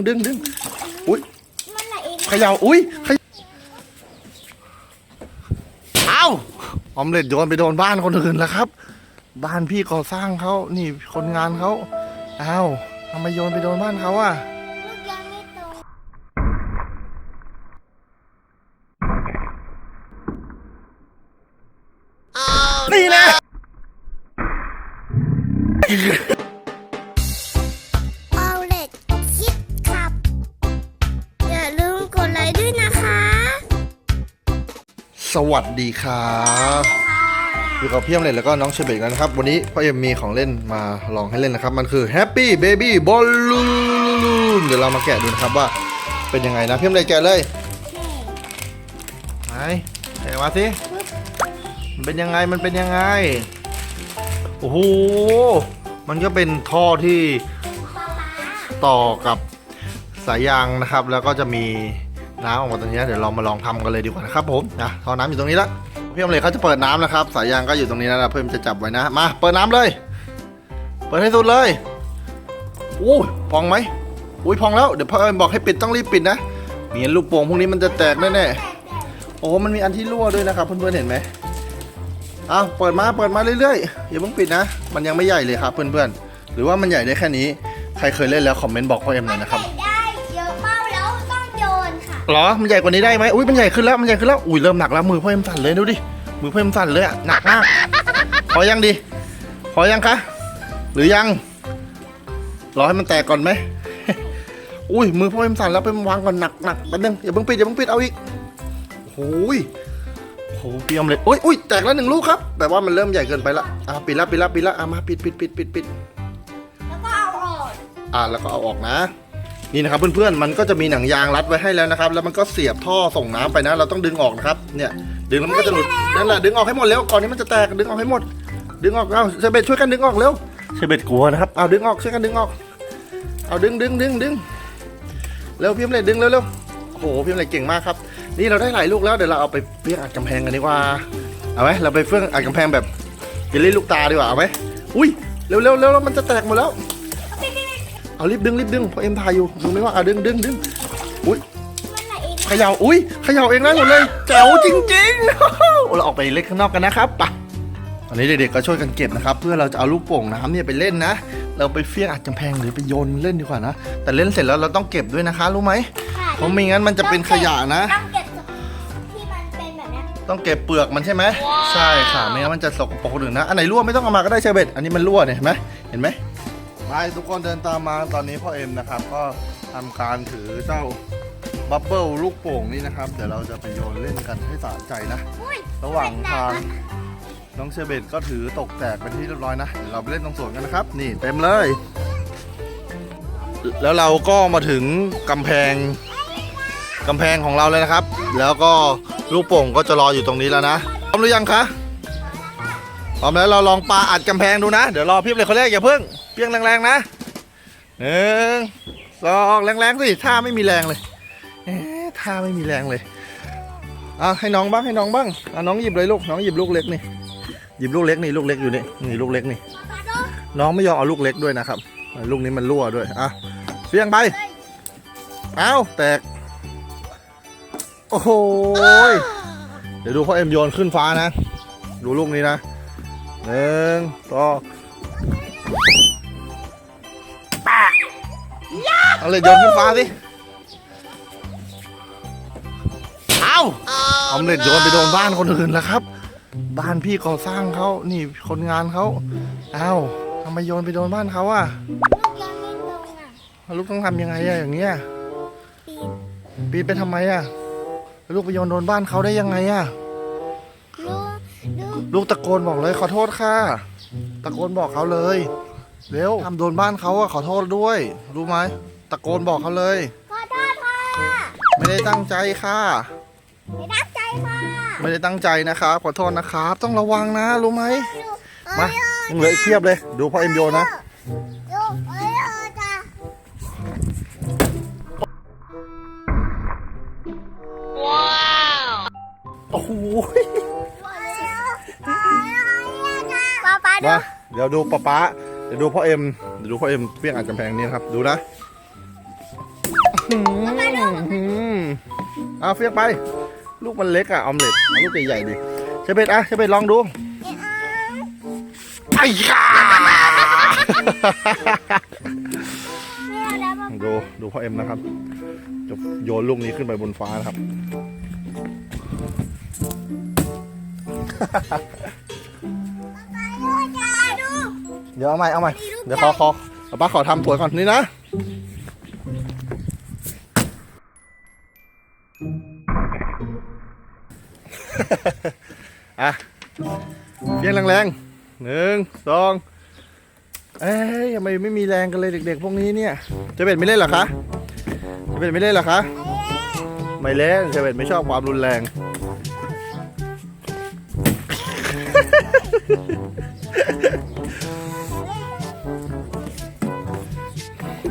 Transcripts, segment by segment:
งดึงดึงอุ้ยมันไหลเองเขย่าอุ้ยเขยเอ้าออมเล็ตโยนไปโดนบ้านคนอื่นแล้วครับ บ้านพี่ก่อสร้างเขานี่คนงานเขาเอ้าทำไมโยนไปโดนบ้านเขาอะ สวัสดีครับอยู่กับพี่อมเล็ตแล้วก็น้องเชเบตกันนะครับ วันนี้พ่อเอ็มมีของเล่นมาลองให้เล่นนะครับ มันคือ Happy Baby Balloon เดี๋ยวเรามาแกะดูนะครับว่าเป็นยังไงนะพี่อมเล็ตแกะเลยไหนแกะมาสิมันเป็นยังไงมันเป็นยังไงโอ้โหมันก็เป็นท่อที่ต่อกับสายยางนะครับ แล้วก็จะมี น้ำออกมาตรงนี้เดี๋ยวเรามาลองทำกันเลยดีกว่านะครับผมนะท่อน้ำอยู่ตรงนี้ละพี่อมเล็ตเขาจะเปิดน้ำนะครับ สายยางก็อยู่ตรงนี้แล้วนะเพิ่มจะจับไว้นะมาเปิดน้ำเลย เปิดให้สุดเลยอู้พองไหมอุ้ยพองแล้วเดี๋ยวพ่อเอิญบอกให้ปิดต้องรีบปิดนะมีงั้นลูกโป่งพวกนี้มันจะแตกแน่ๆโอ้มันมีอันที่รั่วด้วยนะครับเพื่อนๆเห็นไหมอ้าวเปิดมาเปิดมาเรื่อยๆอย่าเพิ่งปิดนะ มันยังไม่ใหญ่เลยครับเพื่อนๆหรือว่ามันใหญ่ได้แค่นี้ใครเคยเล่นแล้วคอมเมนต์บอกพ่อเอ็มหน่อยนะครับ นค่ะหรอ มันใหญ่กว่านี้ได้ไหมอุ้ยมันใหญ่ขึ้นแล้ว มันใหญ่ขึ้นแล้ว อุ้ยเริ่มหนักแล้วมือพ่อเอ็มสั่นเลยดูดิ มือพ่อเอ็มสั่นเลยอะหนักมาก พอยังดีพอยังคะ หรือยัง รอให้มันแตกก่อนไหม อุ้ยมือพ่อเอ็มสั่นแล้วไปวางก่อนหนักหนักแป๊บนึงอย่าเพิ่งปิดอย่าเพิ่งปิดเอาอีกโอ้ยโหพี่อมเลยอุ้ยอุ้ยแตกแล้วหนึ่งลูกครับ แต่ว่ามันเริ่มใหญ่เกินไปละ อะปิดละปิดละปิดละอะมาปิดปิดปิดปิดปิดแล้วก็เอาออกอ่าแล้วก็เอาออกนะ นี่นะครับเพื่อนๆมันก็จะมีหนังยางรัดไว้ให้แล้วนะครับ แล้วมันก็เสียบท่อส่งน้ำไปนะ เราต้องดึงออกนะครับ เนี่ยดึงแล้วมันก็จะหลุดนั่นแหละดึงออกให้หมดเร็วก่อนที่มันจะแตกดึงออกให้หมด ดึงออกเอาเชเบตช่วยกันดึงออกเร็วเชเบตกลัวนะครับเอาดึงออกช่วยกันดึงออก เอาดึงดึงดึงดึงเร็วพี่อมเลยดึงเร็วเร็วโอ้โหพี่อมเลยเก่งมากครับ นี่เราได้หลายลูกแล้วเดี๋ยวเราเอาไปเฟี้ยงอัดกำแพงกันดีกว่าเอาไหมเราไปเฟี้ยงอัดกำแพงแบบเยลลี่ลูกตาดีกว่าเอาไหมอุ้ยเร็วเร็วเร็วแล้วมันจะแตกหมดแล้ว เอารีบดึงรีบดึงเพราะเอ็มถ่ายอยู่ดูไม่ว่าเอาดึงดึงดึงอุ้ยมันไหลเองเขย่าอุ้ยเขย่าเองได้หมดเลยแจ๋วจริงๆเราออกไปเล่นข้างนอกกันนะครับไปตอนนี้เด็กๆก็ช่วยกันเก็บนะครับ เพื่อเราจะเอาลูกโป่งน้ำเนี่ยไปเล่นนะ เราไปเฟี้ยงอัดกำแพงหรือไปโยนเล่นดีกว่านะ แต่เล่นเสร็จแล้วเราต้องเก็บด้วยนะคะ รู้ไหมค่ะเพราะไม่งั้นมันจะเป็นขยะนะ ต้องเก็บที่มันเป็นแบบเนี้ยต้องเก็บเปลือกมันใช่ไหมใช่ค่ะไม่งั้นมันจะสกปรกคนอื่นนะอันไหนรั่วไม่ต้องเอามาก็ได้เชอร์เบตอันนี้มันรั่วเนี่ยเห็นไหมเห็นไหม ไปทุกคนเดินตามมาตอนนี้พ่อเอ็มนะครับ ก็ทำการถือเจ้าบับเบิลลูกโป่งนี่นะครับ เดี๋ยวเราจะไปโยนเล่นกันให้สะใจนะอุ้ยระหว่างทางน้องเชอร์เบตก็ถือตกแตกเป็นที่เรียบร้อยนะเดี๋ยวเราไปเล่นตรงสวนกันนะครับ นี่เต็มเลย แล้วเราก็มาถึงกำแพงกำแพงของเราเลยนะครับ แล้วก็ลูกโป่งก็จะรออยู่ตรงนี้แล้วนะพร้อมหรือยังคะพร้อมแล้วเราลองปาอัดกำแพงดูนะ เดี๋ยวรอพี่เลยคนแรกอย่าเพิ่งเพียงแรงๆนะหนึ่งสองแรงๆสิท่าไม่มีแรงเลยเอ๊ะท่าไม่มีแรงเลยอะให้น้องบ้างให้น้องบ้างอะน้องหยิบเลยลูกน้องหยิบลูกเล็กนี่หยิบลูกเล็กนี่ลูกเล็กอยู่นี่นี่ลูกเล็กนี่ น้องไม่ยอมเอาลูกเล็กด้วยนะครับลูกนี้มันรั่วด้วยอะเฟียงไปเอ้าแตกโอ้โหเดี๋ยวดูพ่อเอ็มโยนขึ้นฟ้านะ ดูลูกนี้นะหนึ่งสอง เอาเลยโยนขึ้นฟ้าสิเอ้าออมเล็ตโยนไปโดนบ้านคนอื่นแล้วครับ บ้านพี่ก่อสร้างเขานี่คนงานเขาเอ้าทำไมโยนไปโดนบ้านเขาอะลูกยังไม่โตอะลูกต้องทำยังไงอะอย่างเงี้ยปีนปีนไปทำไมอะลูกไปโยนโดนบ้านเขาได้ยังไงอะลูกลูกลูกตะโกนบอกเลยขอโทษค่ะ ตะโกนบอกเขาเลยเร็วทำโดนบ้านเขาอะขอโทษด้วย รู้ไหม ตะโกนบอกเขาเลย ขอโทษค่ะ ไม่ได้ตั้งใจค่ะ ไม่รักใจค่ะไม่ได้ตั้งใจนะครับขอโทษนะครับ ต้องระวังนะรู้ไหมลูกมายังเหลืออีกเพียบเลย ดูพ่อเอ็มโยนนะลูกเอ้ยเออจ้ะโอ้โหป๊าป๊าดูมาเดี๋ยวดูป๊าป๊าเดี๋ยวดูพ่อเอ็มเดี๋ยวดูพ่อเอ็มเพี้ยงอัดกำแพงนี้นะครับดูนะหืม เอาเฟียกไป ลูกมันเล็กอะออมเล็ตเอาลูกใหญ่ๆดิเชเบตอะเชเบตลองดูไอ้ยาไม่เอาแล้วป๊าดูดูพ่อเอ็มนะครับจะโยนลูกนี้ขึ้นไปบนฟ้านะครับป๊าดูจ้าดูเดี๋ยวเอาใหม่เอาใหม่เดี๋ยวขอขอเอาป้าขอทำสวยก่อนนี่นะ อะเพียงแรงๆหนึ่งสองเอ้ยทำไมไม่มีแรงกันเลยเด็กๆ พวกนี้เนี่ยเจเบ็ดไม่เล่นหรอคะเจเบ็ดไม่เล่นหรอคะไม่เล่นเจเบ็ดไม่ชอบความรุนแรง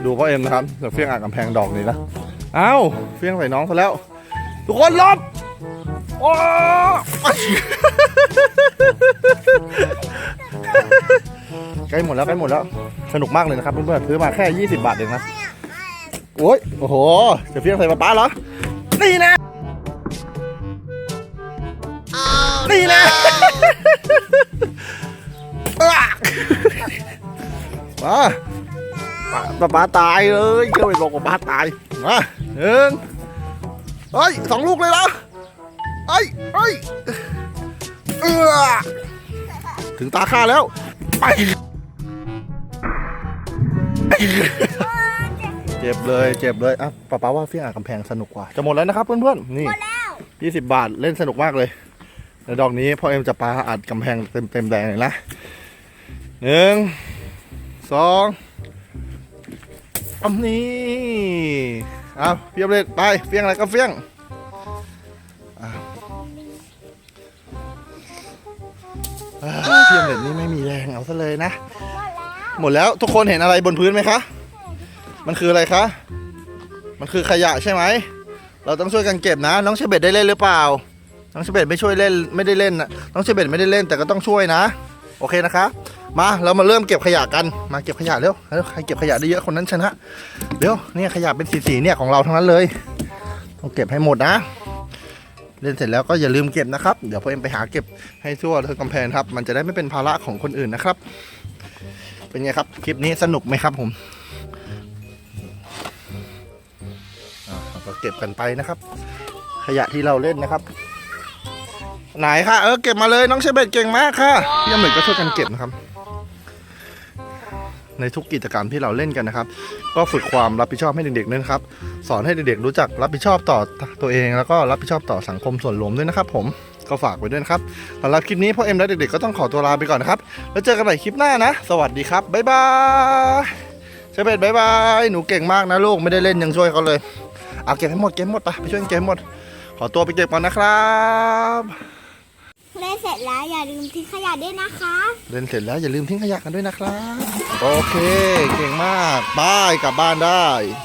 ดูพ่อเอ็มนะครับจะเฟี้ยงอ่างกำแพงดอกนี้นะ เอ้า เฟี้ยงใส่น้องซะแล้ว ทุกคนลบ โอ้ใกล้หมดแล้วใกล้หมดแล้ว สนุกมากเลยนะครับเพื่อนๆซื้อมาแค่ 20 บาทเองนะโอ้ยโอ้โหจะเฟี้ยงใส่ป๊าป๊าเหรอ นี่นะนี่นะมาป๊าป๊าตายเลยเจ้าไปบอกว่าป๊าตายมาหนึ่งเฮ้ยสองลูกเลยเหรอ เฮ้ยเฮ้ยเออถึงตาข้าแล้ว ไป เจ็บเลย เจ็บเลยอะป๊าป๊าว่าเฟี้ยงอ่างกำแพงสนุกกว่า จะหมดแล้วนะครับเพื่อนๆ นี่หมดแล้วยี่สิบบาทเล่นสนุกมากเลยในดอกนี้พ่อเอ็มจะปาอัดกำแพงเต็มเต็มๆแดงเลยนะหนึ่งสองอันนี้เอาเฟียงเลยไปเฟียงอะไรก็เฟียง แบบนี้ไม่มีแรงเอาซะเลยนะหมดแล้วหมดแล้วทุกคนเห็นอะไรบนพื้นไหมคะ มันคืออะไรคะ มันคือขยะใช่ไหม เราต้องช่วยกันเก็บนะ น้องเชเบตได้เล่นหรือเปล่า น้องเชเบตไม่ช่วยเล่นไม่ได้เล่นนะน้องเชเบตไม่ได้เล่นแต่ก็ต้องช่วยนะ โอเคนะคะ มาเรามาเริ่มเก็บขยะกัน มาเก็บขยะเร็วเร็วใครเก็บขยะได้เยอะคนนั้นชนะ เร็วเนี่ยขยะเป็นสีๆเนี่ยของเราทั้งนั้นเลย ต้องเก็บให้หมดนะ เล่นเสร็จแล้วก็อย่าลืมเก็บนะครับ เดี๋ยวพ่อเอ็มไปหาเก็บให้ทั่วทั้งกำแพงครับ มันจะได้ไม่เป็นภาระของคนอื่นนะครับ เป็นไงครับ คลิปนี้สนุกไหมครับผมเราก็เก็บกันไปนะครับ ขยะที่เราเล่นนะครับ ไหนคะเออเก็บมาเลยน้องเชเบตเก่งมากค่ะพี่อเมริกก็ช่วยกันเก็บนะครับ ในทุกกิจกรรมที่เราเล่นกันนะครับ ก็ฝึกความรับผิดชอบให้เด็กๆด้วยนะครับ สอนให้เด็กๆรู้จักรับผิดชอบต่อตัวเอง แล้วก็รับผิดชอบต่อสังคมส่วนรวมด้วยนะครับ ผมก็ฝากไว้ด้วยนะครับสำหรับคลิปนี้พ่อเอ็มและเด็กๆก็ต้องขอตัวลาไปก่อนนะครับแล้วเจอกันใหม่คลิปหน้านะ สวัสดีครับบ๊ายบายเชเบตบ๊ายบายหนูเก่งมากนะลูกไม่ได้เล่นยังช่วยเขาเลยเอาเก็บให้หมดเก็บหมดไปไปช่วยเก็บหมด ขอตัวไปเก็บก่อนนะครับ เล่นเสร็จแล้วอย่าลืมทิ้งขยะด้วยนะคะ เล่นเสร็จแล้วอย่าลืมทิ้งขยะกันด้วยนะครับ โอเค เก่งมากบายกลับบ้านได้